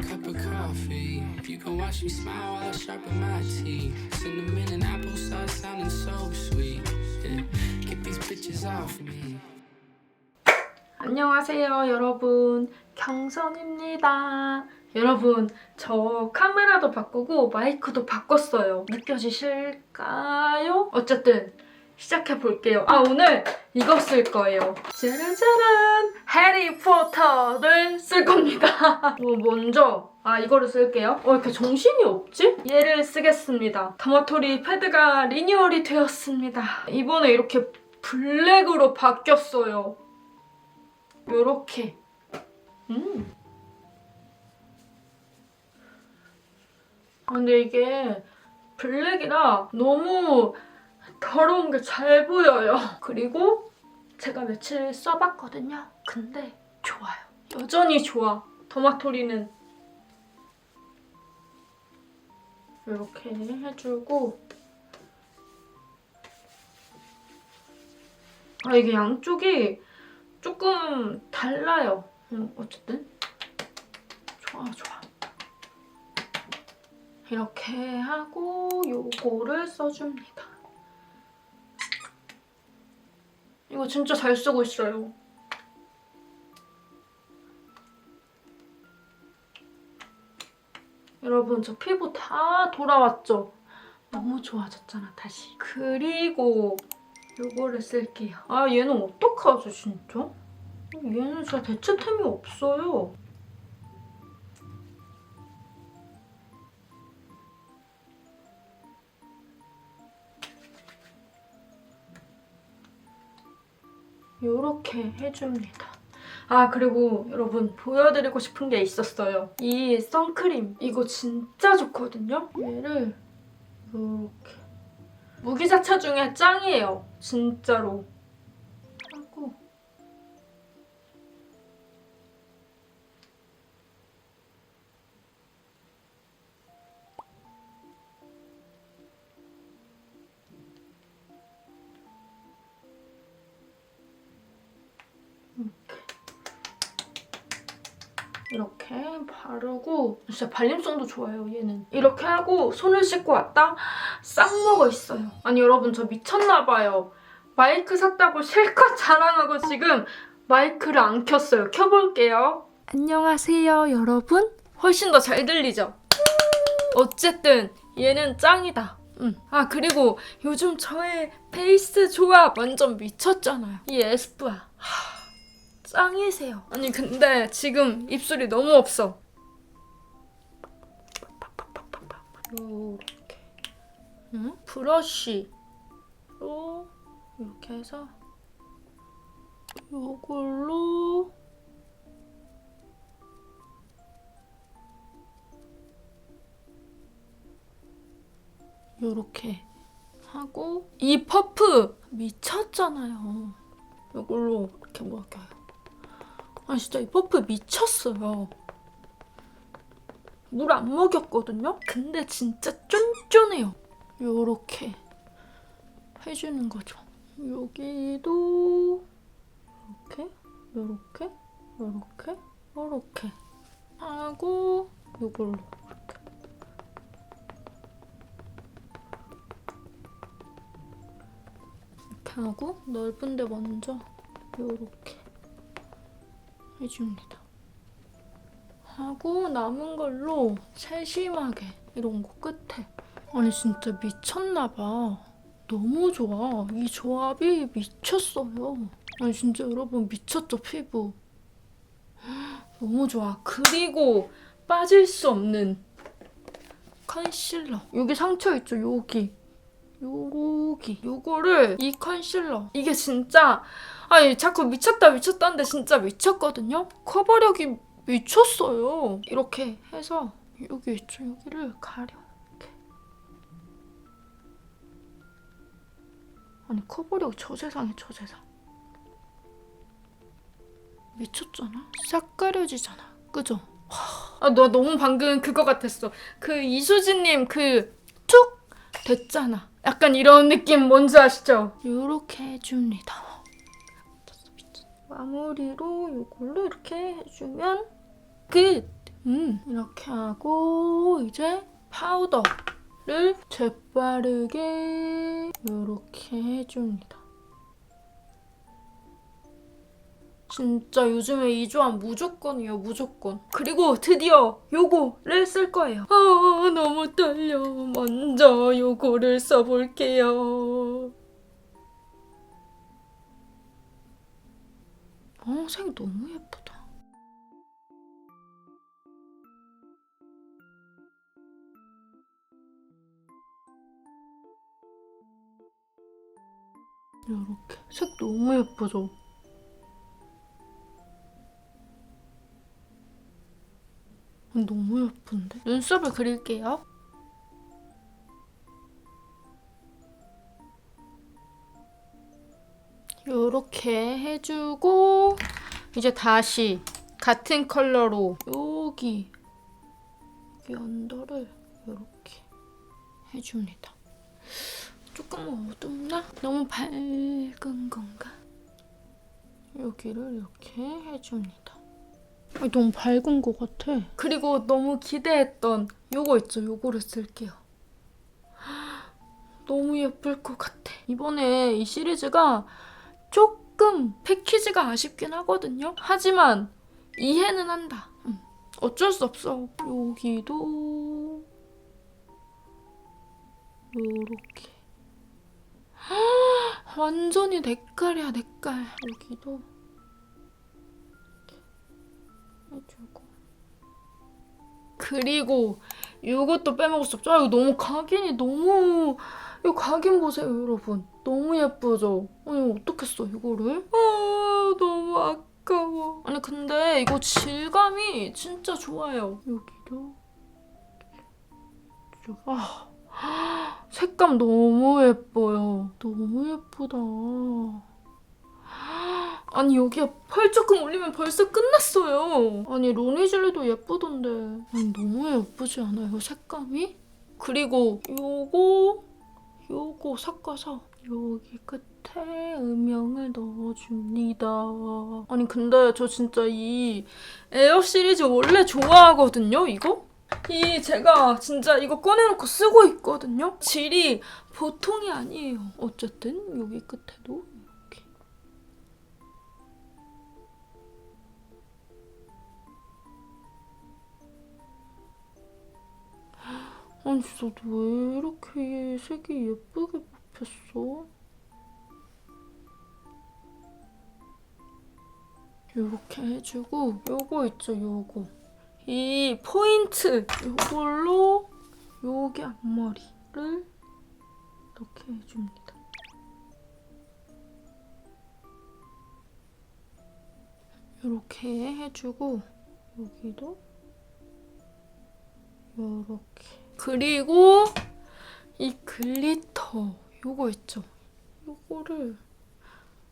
a cup of coffee. You can watch me smile while I sharpen my teeth. Cinnamon and applesauce sounding so sweet. Yeah. Get these bitches off me. 안녕하세요, 여러분. 경선입니다. 여러분, 저 카메라도 바꾸고 마이크도 바꿨어요. 느껴지실까요? 어쨌든 시작해 볼게요. 아, 오늘 이거 쓸 거예요. 짜라짜란! 해리포터를 쓸 겁니다. 뭐 먼저 아 이거를 쓸게요. 어 이렇게 정신이 없지? 얘를 쓰겠습니다. 토마토리 패드가 리뉴얼이 되었습니다. 이번에 이렇게 블랙으로 바뀌었어요. 요렇게. 음. 아, 근데 이게 블랙이라 너무 더러운 게 잘 보여요. 그리고 제가 며칠 써봤거든요. 근데 좋아요. 여전히 좋아. 토마토리는 이렇게 해주고 아 이게 양쪽이 조금 달라요. 음, 어쨌든 좋아 좋아. 이렇게 하고 요거를 써줍니다. 이거 진짜 잘 쓰고 있어요. 여러분 저 피부 다 돌아왔죠? 너무 좋아졌잖아 다시. 그리고 요거를 쓸게요. 아 얘는 어떡하죠 진짜? 얘는 진짜 대체템이 없어요. 요렇게 해줍니다. 아 그리고 여러분 보여드리고 싶은 게 있었어요. 이 선크림 이거 진짜 좋거든요. 얘를 이렇게 무기자차 중에 짱이에요. 진짜로. 이렇게 바르고 진짜 발림성도 좋아요 얘는. 이렇게 하고 손을 씻고 왔다? 싹 먹어 있어요. 아니 여러분 저 미쳤나 봐요. 마이크 샀다고 실컷 자랑하고 지금 마이크를 안 켰어요. 켜볼게요. 안녕하세요 여러분. 훨씬 더 잘 들리죠? 어쨌든 얘는 짱이다. 음. 아 그리고 요즘 저의 페이스 조합 완전 미쳤잖아요. 이 에스쁘아 짱이세요. 아니 근데 지금 입술이 너무 없어. 요렇게. 응? 브러쉬로 이렇게 해서 요걸로 요렇게 하고 이 퍼프 미쳤잖아요. 요걸로 이렇게 먹여요. 아 진짜 이 퍼프 미쳤어요. 물 안 먹였거든요? 근데 진짜 쫀쫀해요. 요렇게 해주는 거죠. 여기도 이렇게, 요렇게, 요렇게, 요렇게 하고 요걸로 이렇게. 하고 넓은 데 먼저 요렇게 해줍니다. 하고 남은 걸로 세심하게 이런 거 끝에 아니 진짜 미쳤나봐. 너무 좋아. 이 조합이 미쳤어요. 아니 진짜 여러분 미쳤죠 피부. 너무 좋아. 그리고 빠질 수 없는 컨실러. 여기 상처 있죠 여기. 여기 요거를 이 컨실러 이게 진짜 아니 자꾸 미쳤다 미쳤다는데 진짜 미쳤거든요? 커버력이 미쳤어요. 이렇게 해서 여기 있죠 여기를 가려 이렇게 아니 커버력 저 세상에 저 세상. 미쳤잖아. 싹 가려지잖아. 그죠? 아 너 너무 방금 그거 같았어. 그 이수진님 그 툭! 됐잖아. 약간 이런 느낌 뭔지 아시죠? 이렇게 해줍니다. 마무리로 이걸로 이렇게 해주면 끝! 음, 이렇게 하고 이제 파우더를 재빠르게 이렇게 해줍니다. 진짜 요즘에 이 조합 무조건이에요, 무조건. 그리고 드디어 요거를 쓸 거예요. 아, 너무 떨려. 먼저 요거를 써볼게요. 어, 색 너무 예쁘다. 이렇게 색 너무 예쁘죠? 너무 예쁜데? 눈썹을 그릴게요. 요렇게 해주고 이제 다시 같은 컬러로 여기 언더를 요렇게 해줍니다. 조금 어둡나? 너무 밝은 건가? 여기를 이렇게 해줍니다. 너무 밝은 것 같아. 그리고 너무 기대했던 요거 있죠? 요거를 쓸게요. 너무 예쁠 것 같아. 이번에 이 시리즈가 조금 패키지가 아쉽긴 하거든요. 하지만 이해는 한다. 음, 어쩔 수 없어. 여기도 요렇게 완전히 내 깔이야 내 깔. 여기도 해주고 그리고 이것도 빼먹을 수 없죠. 아, 이거 너무 각인이 너무 이거 각인 보세요 여러분. 너무 예쁘죠? 아니 써 이거를? 아 너무 아까워. 아니 근데 이거 질감이 진짜 좋아요. 여기도 쭉. 아 색감 너무 예뻐요. 너무 예쁘다. 아니 여기에 펄 조금 올리면 벌써 끝났어요. 아니 로니즐리도 예쁘던데. 아니, 너무 예쁘지 않아요 색감이? 그리고 요거 요거 섞어서 여기 끝에 음영을 넣어줍니다. 아니 근데 저 진짜 이 에어 시리즈 원래 좋아하거든요 이거? 이 제가 진짜 이거 꺼내놓고 쓰고 있거든요. 질이 보통이 아니에요. 어쨌든 여기 끝에도 아니 진짜 왜 이렇게 색이 예쁘게 뽑혔어? 이렇게 해주고 요거 있죠 요거 이 포인트 요걸로 여기 앞머리를 이렇게 해줍니다. 이렇게 해주고 여기도 요렇게 그리고 이 글리터 요거 있죠? 요거를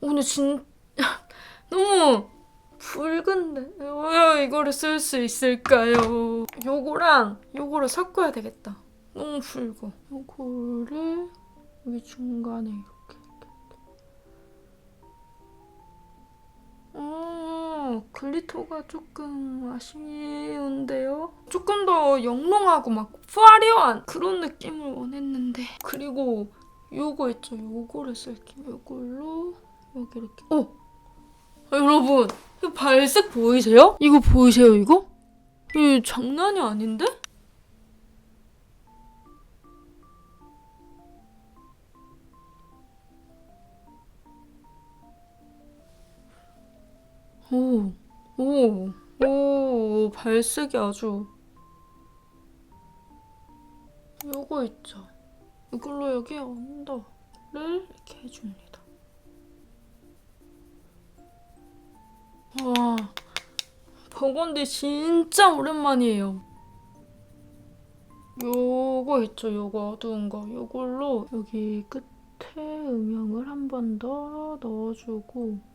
오늘 진 너무 붉은데 왜 이거를 쓸 수 있을까요? 요거랑 요거를 섞어야 되겠다. 너무 붉어. 요거를 여기 중간에 어, 글리터가 조금 아쉬운데요? 조금 더 영롱하고 막 화려한 그런 느낌을 원했는데 그리고 요거 있죠? 요거를 쓸게요. 요걸로 여기 이렇게 어! 여러분 이거 발색 보이세요? 이거 보이세요 이거? 이 장난이 아닌데? 발색이 아주 요거 있죠? 이걸로 여기 언더를 이렇게 해줍니다. 와, 버건디 진짜 오랜만이에요. 요거 있죠, 요거 어두운 거. 요걸로 여기 끝에 음영을 한 번 더 넣어주고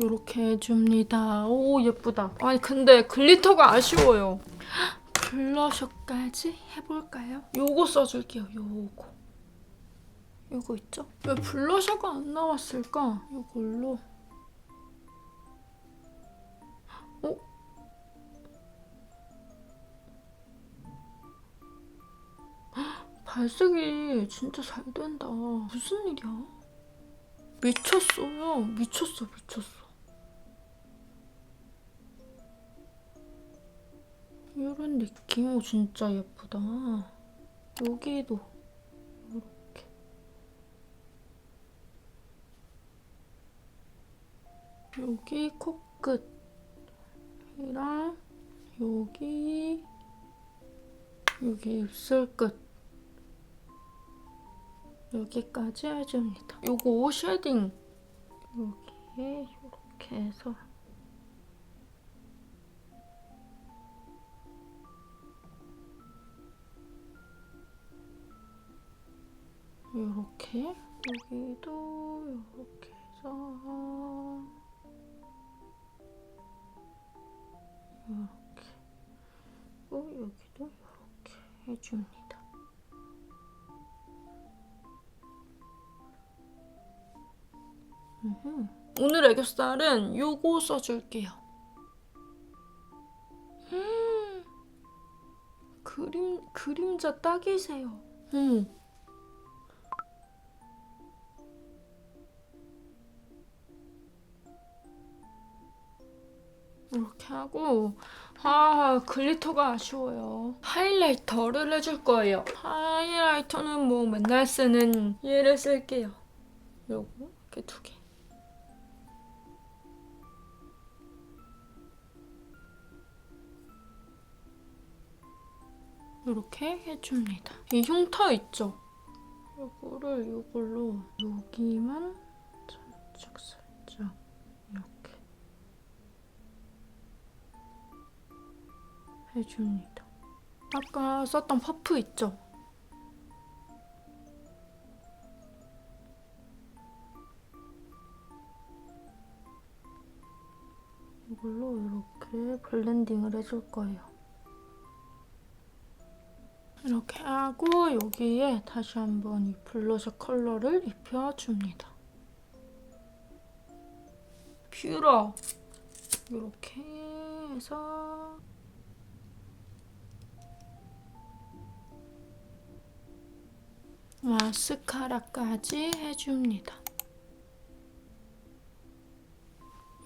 요렇게 해줍니다. 오, 예쁘다. 아니, 근데 글리터가 아쉬워요. 블러셔까지 해볼까요? 요거 써줄게요, 요거. 이거 있죠? 왜 블러셔가 안 나왔을까? 이걸로 어? 발색이 진짜 잘 된다. 무슨 일이야? 미쳤어요. 미쳤어, 미쳤어. 이런 느낌 오, 진짜 예쁘다. 여기도 이렇게. 여기 코끝이랑 여기 여기 입술 끝 여기까지 해줍니다. 요거 쉐딩 여기에 이렇게 해서 이렇게 여기도 이렇게 해서 이렇게 그리고 여기도 이렇게 해줍니다. 오늘 애교살은 요거 써줄게요. 음, 그림 그림자 딱이세요. 음. 하고 아 글리터가 아쉬워요. 하이라이터를 해줄 거예요. 하이라이터는 뭐 맨날 쓰는 얘를 쓸게요. 요거 이렇게 두개. 이렇게 해줍니다. 이 흉터 있죠? 요거를 요걸로 여기만 살짝 살 해줍니다. 아까 썼던 퍼프 있죠? 이걸로 이렇게 블렌딩을 해줄 거예요. 이렇게 하고 여기에 다시 한번 이 블러셔 컬러를 입혀줍니다. 뷰러 이렇게 해서 마스카라까지 해줍니다.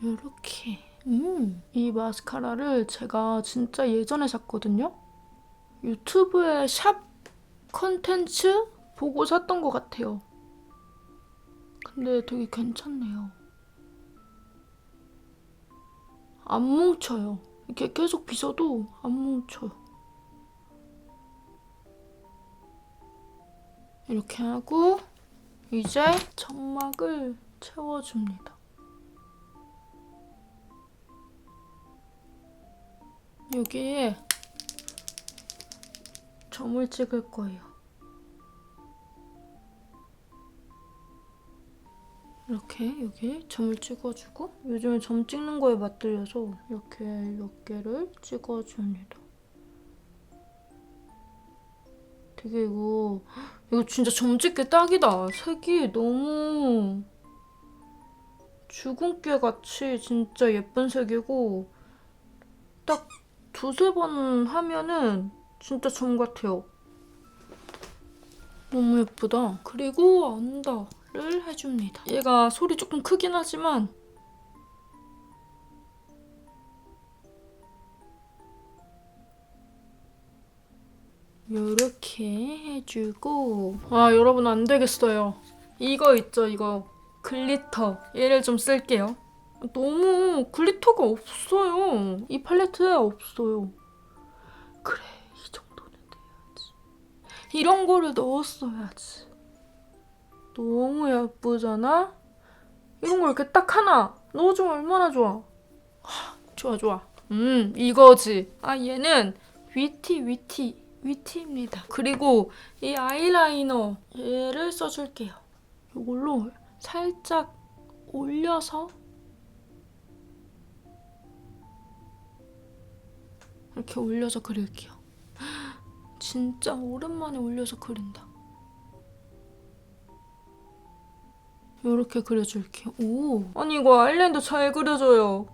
이렇게. 음, 이 마스카라를 제가 진짜 예전에 샀거든요. 유튜브에 샵 컨텐츠 보고 샀던 것 같아요. 근데 되게 괜찮네요. 안 뭉쳐요. 이렇게 계속 빗어도 안 뭉쳐요. 이렇게 하고 이제 점막을 채워줍니다. 여기에 점을 찍을 거예요. 이렇게 여기 점을 찍어주고 요즘에 점 찍는 거에 맛들려서 이렇게 몇 개를 찍어줍니다. 되게 이거 이거 진짜 점 찍기 딱이다. 색이 너무 주근깨 같이 진짜 예쁜 색이고 딱 두세 번 하면은 진짜 점 같아요. 너무 예쁘다. 그리고 언더를 해줍니다. 얘가 소리 조금 크긴 하지만 요렇게 해주고. 아 여러분 안 되겠어요. 이거 있죠 이거. 글리터. 얘를 좀 쓸게요. 너무 글리터가 없어요. 이 팔레트에 없어요. 그래 이 정도는 돼야지. 이런 거를 넣었어야지. 너무 예쁘잖아? 이런 거 이렇게 딱 하나 넣어주면 얼마나 좋아? 하, 좋아 좋아. 음 이거지. 아 얘는 위티 위티 위티입니다. 그리고 이 아이라이너 얘를 써줄게요. 이걸로 살짝 올려서 이렇게 올려서 그릴게요. 진짜 오랜만에 올려서 그린다. 이렇게 그려줄게요. 오, 아니 이거 아일랜드 잘 그려져요.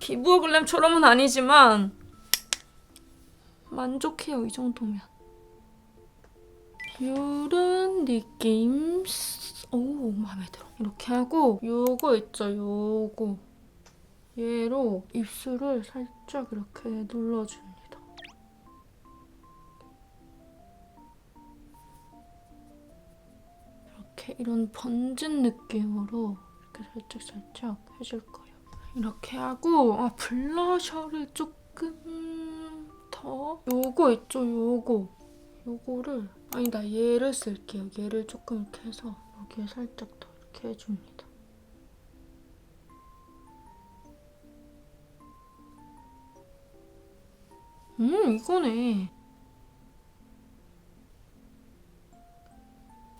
기부어 글램처럼은 아니지만 만족해요 이 정도면. 요런 느낌. 오 마음에 들어. 이렇게 하고 요거 있죠 요거 얘로 입술을 살짝 이렇게 눌러줍니다. 이렇게 이런 번진 느낌으로 이렇게 살짝 살짝 해줄 거예요. 이렇게 하고 아 블러셔를 조금 더 요거 있죠 요거 요거를 아니다 얘를 쓸게요. 얘를 조금 이렇게 해서 여기에 살짝 더 이렇게 해줍니다. 음 이거네.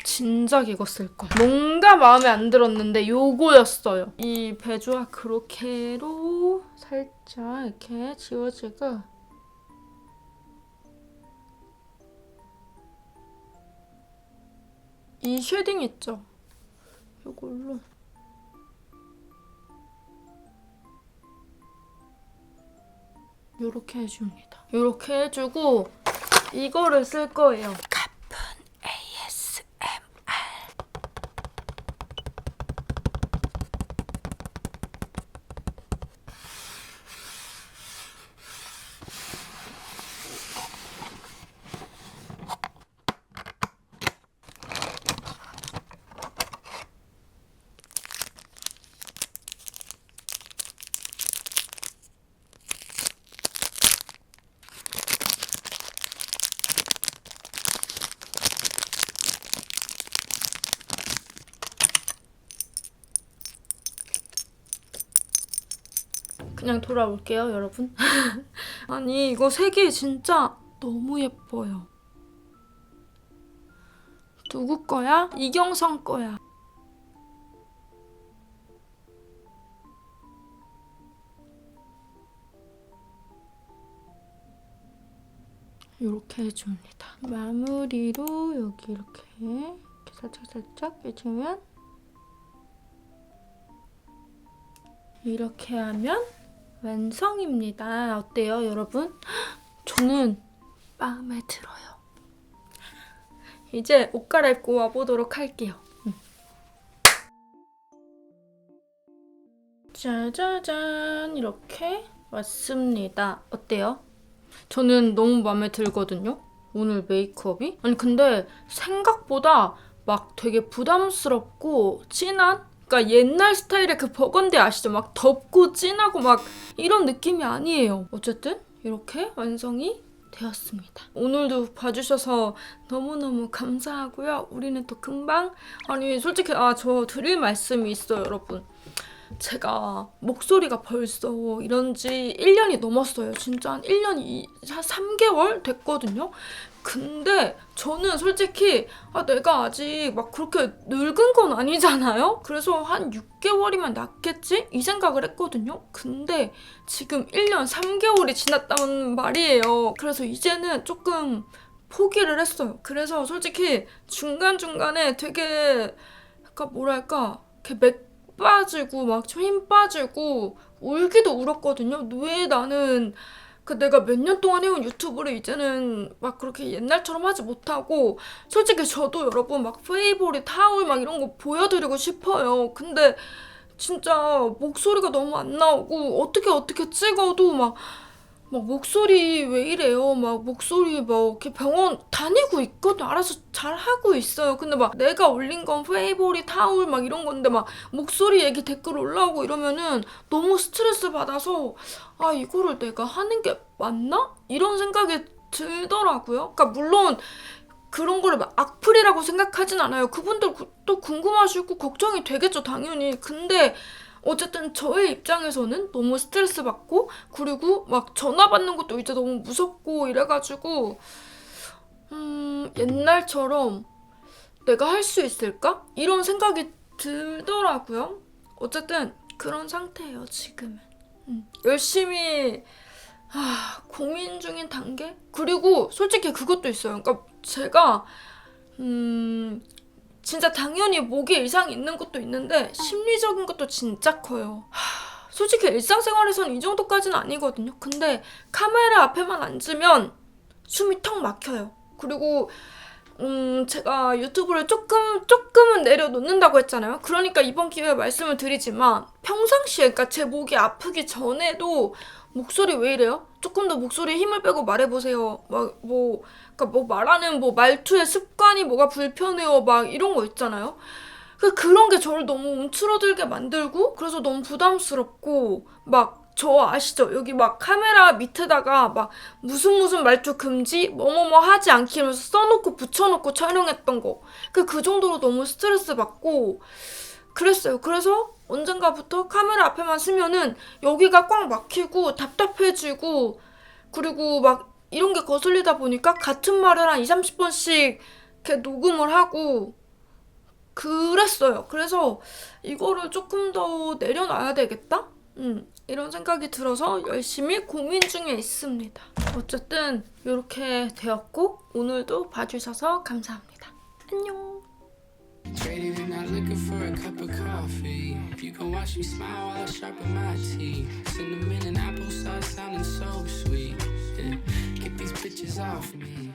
진작 이거 쓸걸. 뭔가 마음에 안 들었는데 요거였어요. 이 베주아 크로케로 살짝 이렇게 지워지고 이 쉐딩 있죠? 요걸로 요렇게 해줍니다. 요렇게 해주고 이거를 쓸 거예요. 그냥 돌아올게요, 여러분. 아니, 이거 색이 진짜 너무 예뻐요. 누구 거야? 이경성 거야. 이렇게 해줍니다. 마무리로 여기 이렇게, 이렇게 살짝 살짝 해주면 이렇게 하면 완성입니다. 어때요, 여러분? 저는 마음에 들어요. 이제 옷 갈아입고 와보도록 할게요. 음. 짜자잔 이렇게 왔습니다. 어때요? 저는 너무 마음에 들거든요. 오늘 메이크업이. 아니 근데 생각보다 막 되게 부담스럽고 진한 그러니까 옛날 스타일의 그 버건디 아시죠? 막 덥고 진하고 막 이런 느낌이 아니에요. 어쨌든 이렇게 완성이 되었습니다. 오늘도 봐주셔서 너무너무 감사하고요. 우리는 또 금방 아니 솔직히 아 저 드릴 말씀이 있어요, 여러분. 제가 목소리가 벌써 이런 지 1년이 넘었어요. 진짜 한 1년, 이, 한 3개월 됐거든요. 근데 저는 솔직히 아, 내가 아직 막 그렇게 늙은 건 아니잖아요? 그래서 한 6개월이면 낫겠지? 이 생각을 했거든요. 근데 지금 1년 3개월이 지났다는 말이에요. 그래서 이제는 조금 포기를 했어요. 그래서 솔직히 중간중간에 되게 약간 뭐랄까 맥 빠지고 막 좀 힘 빠지고 울기도 울었거든요. 왜 나는 그 내가 몇 년 동안 해온 유튜브를 이제는 막 그렇게 옛날처럼 하지 못하고 솔직히 저도 여러분 막 페이보리 타올 막 이런 거 보여드리고 싶어요. 근데 진짜 목소리가 너무 안 나오고 어떻게 어떻게 찍어도 막 막 목소리 왜 이래요? 막 목소리 막 이렇게 병원 다니고 있거든. 알아서 잘 하고 있어요. 근데 막 내가 올린 건 페이보리 타올 막 이런 건데 막 목소리 얘기 댓글 올라오고 이러면은 너무 스트레스 받아서 아 이거를 내가 하는 게 맞나? 이런 생각이 들더라고요. 그러니까 물론 그런 거를 막 악플이라고 생각하진 않아요. 그분들 구- 또 궁금하시고 걱정이 되겠죠, 당연히. 근데 어쨌든 저의 입장에서는 너무 스트레스 받고 그리고 막 전화 받는 것도 이제 너무 무섭고 이래가지고 음 옛날처럼 내가 할 수 있을까? 이런 생각이 들더라고요. 어쨌든 그런 상태예요, 지금은. 음, 열심히 아, 고민 중인 단계? 그리고 솔직히 그것도 있어요. 그러니까 제가 음, 진짜 당연히 목에 이상이 있는 것도 있는데 심리적인 것도 진짜 커요. 하, 솔직히 일상생활에서는 이 정도까지는 아니거든요. 근데 카메라 앞에만 앉으면 숨이 턱 막혀요. 그리고 음, 제가 유튜브를 조금, 조금은 내려놓는다고 했잖아요. 그러니까 이번 기회에 말씀을 드리지만, 평상시에, 그러니까 제 목이 아프기 전에도 목소리 왜 이래요? 조금 더 목소리에 힘을 빼고 말해보세요. 막, 뭐, 그러니까 뭐 말하는 뭐 말투의 습관이 뭐가 불편해요. 막 이런 거 있잖아요. 그 그런 게 저를 너무 움츠러들게 만들고, 그래서 너무 부담스럽고, 막, 저 아시죠? 여기 막 카메라 밑에다가 막 무슨 무슨 말투 금지 뭐뭐뭐 하지 않기 이러면서 써놓고 붙여놓고 촬영했던 거. 그, 그 정도로 너무 스트레스 받고 그랬어요. 그래서 언젠가부터 카메라 앞에만 쓰면은 여기가 꽉 막히고 답답해지고 그리고 막 이런 게 거슬리다 보니까 같은 말을 한 2, 30번씩 이렇게 녹음을 하고 그랬어요. 그래서 이거를 조금 더 내려놔야 되겠다? 음, 이런 생각이 들어서 열심히 고민 중에 있습니다. 어쨌든 이렇게 되었고 오늘도 봐주셔서 감사합니다. 안녕. Traded and not looking for a cup of coffee. You can watch me smile while I sharpen my teeth. Cinnamon and apple sauce sounding so sweet. Yeah. Get these bitches off me.